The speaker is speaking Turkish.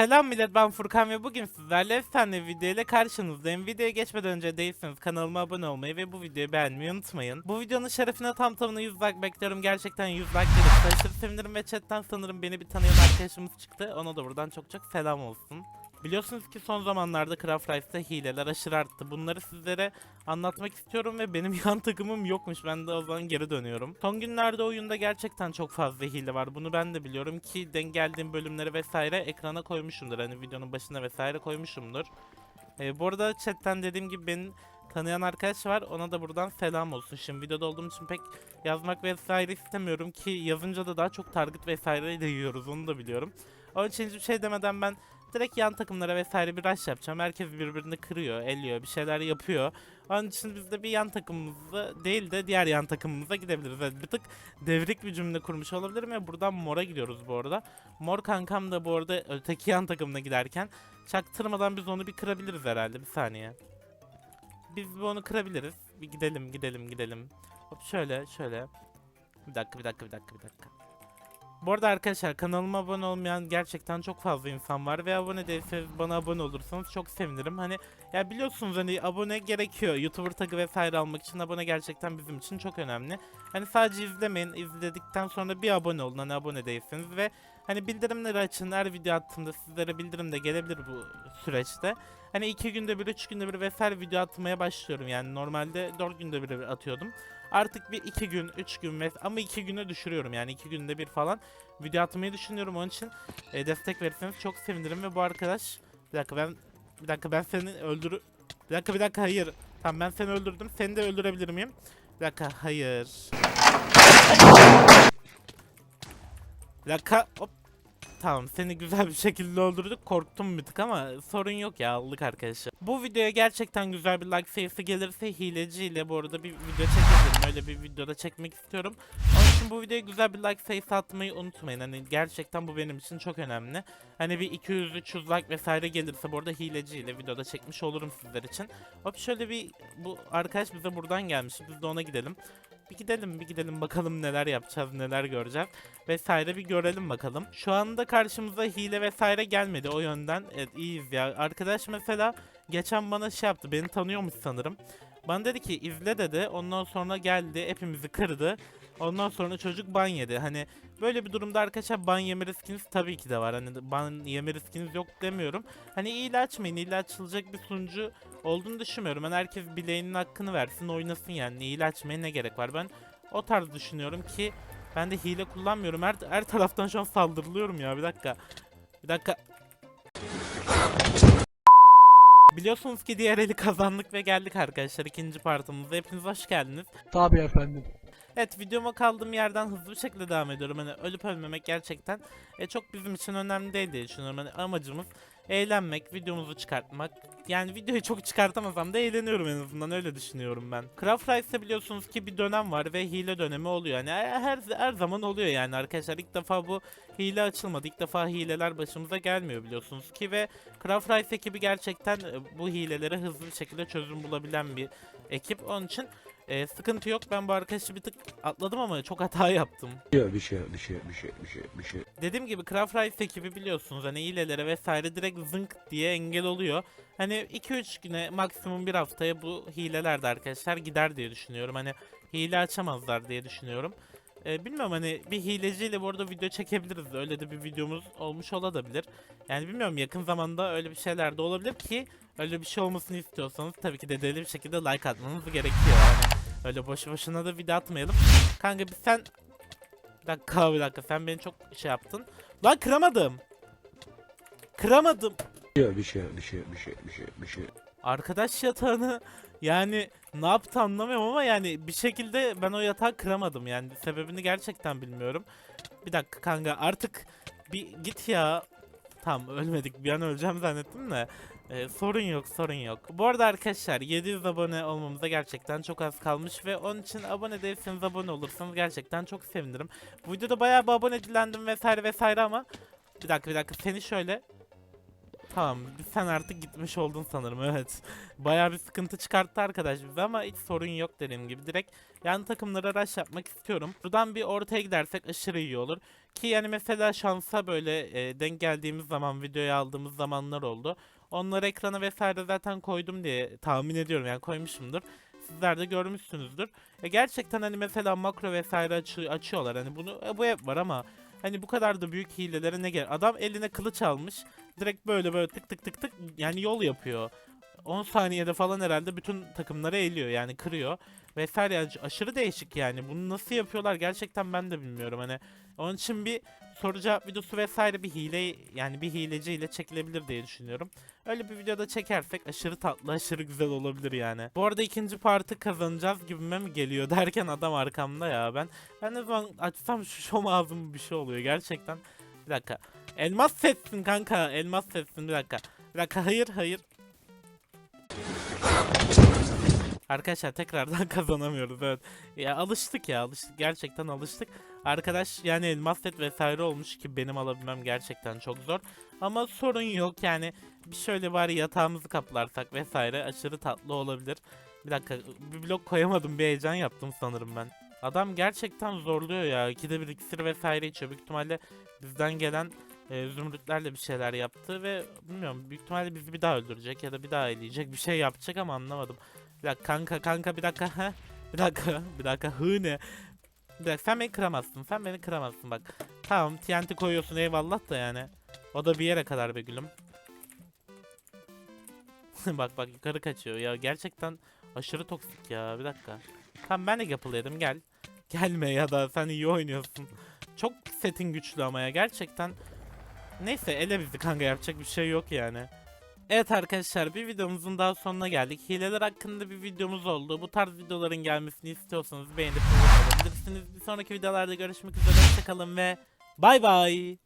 Selam millet ben Furkan ve bugün sizlerle efsane video ile karşınızdayım. Videoya geçmeden önce değilseniz kanalıma abone olmayı ve bu videoyu beğenmeyi unutmayın. Bu videonun şerefine tam tamına 100 like bekliyorum. Gerçekten 100 like gelirse aşırı sevinirim ve chatten sanırım beni bir tanıyan arkadaşımız çıktı. Ona da buradan çok çok selam olsun. Biliyorsunuz ki son zamanlarda Craft Rice'da hileler aşırı arttı. Bunları sizlere anlatmak istiyorum ve benim yan takımım yokmuş. Ben de o zaman geri dönüyorum. Son günlerde oyunda gerçekten çok fazla hile var. Bunu ben de biliyorum ki denk geldiğim bölümleri vesaire ekrana koymuşumdur. Hani videonun başına vesaire koymuşumdur. Ee, bu arada chatten dediğim gibi beni tanıyan arkadaş var. Ona da buradan selam olsun. Şimdi videoda olduğum için pek yazmak vesaire istemiyorum ki yazınca da daha çok target vesaire de yiyoruz. Onu da biliyorum. Onun için hiçbir şey demeden ben direkt yan takımlara vesaire bir rush yapacağım. Herkes birbirini kırıyor, elliyor, bir şeyler yapıyor. Onun için biz de bir yan takımımıza değil de diğer yan takımımıza gidebiliriz. Evet, bir tık devrik bir cümle kurmuş olabilirim ve buradan mora gidiyoruz bu arada. Mor kankam da bu arada öteki yan takımına giderken çaktırmadan biz onu bir kırabiliriz herhalde. Bir saniye. Biz bir onu kırabiliriz. Bir gidelim, gidelim, gidelim. Hop şöyle, şöyle. Bir dakika, bir dakika, bir dakika, bir dakika. Bu arada arkadaşlar kanalıma abone olmayan gerçekten çok fazla insan var ve abone değilseniz bana abone olursanız çok sevinirim. Hani ya biliyorsunuz hani abone gerekiyor. YouTuber tagı vesaire almak için abone gerçekten bizim için çok önemli. Hani sadece izlemeyin. izledikten sonra bir abone olun hani abone değilseniz ve hani bildirimleri açın. Her video attığımda sizlere bildirim de gelebilir bu süreçte. Hani iki günde bir, üç günde bir vesaire video atmaya başlıyorum. Yani normalde dört günde bir atıyordum. Artık bir iki gün, üç gün ve ama iki güne düşürüyorum yani iki günde bir falan video atmayı düşünüyorum. Onun için e, destek verirseniz çok sevinirim ve bu arkadaş bir dakika ben bir dakika ben seni öldür bir dakika bir dakika hayır. Tamam ben seni öldürdüm. Seni de öldürebilir miyim? Bir dakika hayır. Bir dakika hop. Tamam seni güzel bir şekilde öldürdük. Korktum bir tık ama sorun yok ya aldık arkadaşlar. Bu videoya gerçekten güzel bir like sayısı gelirse hileciyle bu arada bir video çekebilirim. Öyle bir videoda çekmek istiyorum. İçin bu videoya güzel bir like sayısı atmayı unutmayın. Hani gerçekten bu benim için çok önemli. Hani bir 200-300 like vesaire gelirse bu arada hileciyle videoda çekmiş olurum sizler için. Hop şöyle bir bu arkadaş bize buradan gelmiş. Biz de ona gidelim. Bir gidelim bir gidelim bakalım neler yapacağız neler göreceğiz vesaire bir görelim bakalım. Şu anda karşımıza hile vesaire gelmedi o yönden. Evet iyiyiz ya. Arkadaş mesela geçen bana şey yaptı beni tanıyormuş sanırım. Bana dedi ki izle dedi ondan sonra geldi hepimizi kırdı. Ondan sonra çocuk ban yedi. Hani böyle bir durumda arkadaşlar ban yeme riskiniz tabii ki de var. Hani ban yeme riskiniz yok demiyorum. Hani iyile açmayın. iyile açılacak bir sunucu olduğunu düşünmüyorum. Ben herkes bileğinin hakkını versin oynasın yani. Açmaya ne gerek var? Ben o tarz düşünüyorum ki ben de hile kullanmıyorum. Her, her taraftan şu an saldırılıyorum ya. Bir dakika. Bir dakika. Biliyorsunuz ki diğer eli kazandık ve geldik arkadaşlar ikinci partımıza. Hepiniz hoş geldiniz. Tabii efendim. Evet videoma kaldığım yerden hızlı bir şekilde devam ediyorum. Hani ölüp ölmemek gerçekten e, çok bizim için önemli değil diye düşünüyorum. Hani amacımız eğlenmek, videomuzu çıkartmak. Yani videoyu çok çıkartamasam da eğleniyorum en azından öyle düşünüyorum ben. Craft Rice'da biliyorsunuz ki bir dönem var ve hile dönemi oluyor. Yani her, her zaman oluyor yani arkadaşlar. İlk defa bu hile açılmadı. İlk defa hileler başımıza gelmiyor biliyorsunuz ki ve Craft Rice ekibi gerçekten e, bu hilelere hızlı bir şekilde çözüm bulabilen bir ekip. Onun için e, sıkıntı yok. Ben bu arkadaşı bir tık atladım ama çok hata yaptım. Ya bir şey bir şey bir şey bir şey bir şey. Dediğim gibi Craft Rice ekibi biliyorsunuz hani hilelere vesaire direkt zınk diye engel oluyor. Hani 2-3 güne maksimum bir haftaya bu hileler de arkadaşlar gider diye düşünüyorum. Hani hile açamazlar diye düşünüyorum. Ee, bilmiyorum hani bir hileciyle bu arada video çekebiliriz. Öyle de bir videomuz olmuş olabilir. Yani bilmiyorum yakın zamanda öyle bir şeyler de olabilir ki öyle bir şey olmasını istiyorsanız tabii ki de deli bir şekilde like atmanız gerekiyor. Yani öyle boşu boşuna da video atmayalım. Kanka bir sen bir dakika bir dakika sen beni çok şey yaptın. Lan kıramadım. Kıramadım. Bir şey bir şey bir şey bir şey bir şey. Arkadaş yatağını yani ne yaptı anlamıyorum ama yani bir şekilde ben o yatağı kıramadım yani sebebini gerçekten bilmiyorum. Bir dakika kanka artık bir git ya. Tamam ölmedik bir an öleceğim zannettim de. Ee, sorun yok sorun yok. Bu arada arkadaşlar 700 abone olmamıza gerçekten çok az kalmış ve onun için abone değilseniz abone olursanız gerçekten çok sevinirim. Bu videoda bayağı bir abone dilendim vesaire vesaire ama bir dakika bir dakika seni şöyle Tamam sen artık gitmiş oldun sanırım evet. Bayağı bir sıkıntı çıkarttı arkadaş bize ama hiç sorun yok dediğim gibi. Direkt yan takımlara rush yapmak istiyorum. Buradan bir ortaya gidersek aşırı iyi olur. Ki yani mesela şansa böyle e, denk geldiğimiz zaman videoya aldığımız zamanlar oldu. Onları ekrana vesaire zaten koydum diye tahmin ediyorum yani koymuşumdur. Sizler de görmüşsünüzdür. E gerçekten hani mesela makro vesaire açı- açıyorlar hani bunu e, bu hep var ama hani bu kadar da büyük hilelere ne gerek? Adam eline kılıç almış. Direkt böyle böyle tık tık tık tık yani yol yapıyor. 10 saniyede falan herhalde bütün takımları eliyor yani kırıyor. Vesaire yani aşırı değişik yani. Bunu nasıl yapıyorlar gerçekten ben de bilmiyorum hani. Onun için bir soru cevap videosu vesaire bir hile yani bir hileciyle çekilebilir diye düşünüyorum. Öyle bir videoda çekersek aşırı tatlı, aşırı güzel olabilir yani. Bu arada ikinci partı kazanacağız gibime mi geliyor derken adam arkamda ya. Ben ben ne zaman açsam şu şom ağzım bir şey oluyor gerçekten. Bir dakika. Elmas setsin kanka. Elmas setsin bir dakika. Bir dakika hayır hayır. Arkadaşlar tekrardan kazanamıyoruz evet. Ya alıştık ya alıştık gerçekten alıştık. Arkadaş yani elmas set vesaire olmuş ki benim alabilmem gerçekten çok zor. Ama sorun yok yani bir şöyle bari yatağımızı kaplarsak vesaire aşırı tatlı olabilir. Bir dakika bir blok koyamadım bir heyecan yaptım sanırım ben. Adam gerçekten zorluyor ya. İkide bir iksir vesaire içiyor. Büyük ihtimalle bizden gelen e, zümrütlerle bir şeyler yaptı ve bilmiyorum büyük ihtimalle bizi bir daha öldürecek ya da bir daha eleyecek bir şey yapacak ama anlamadım. Bir dakika kanka kanka bir dakika ha. Bir dakika bir dakika hı ne? Bir dakika sen beni kıramazsın sen beni kıramazsın bak. Tamam TNT koyuyorsun eyvallah da yani. O da bir yere kadar be gülüm. bak bak yukarı kaçıyor ya gerçekten aşırı toksik ya bir dakika. Tamam ben de yapılıyordum gel. Gelme ya da sen iyi oynuyorsun. Çok setin güçlü ama ya gerçekten. Neyse ele bizi kanka yapacak bir şey yok yani. Evet arkadaşlar bir videomuzun daha sonuna geldik. Hileler hakkında bir videomuz oldu. Bu tarz videoların gelmesini istiyorsanız beğenip yorum alabilirsiniz. Bir sonraki videolarda görüşmek üzere. Hoşçakalın ve bay bay.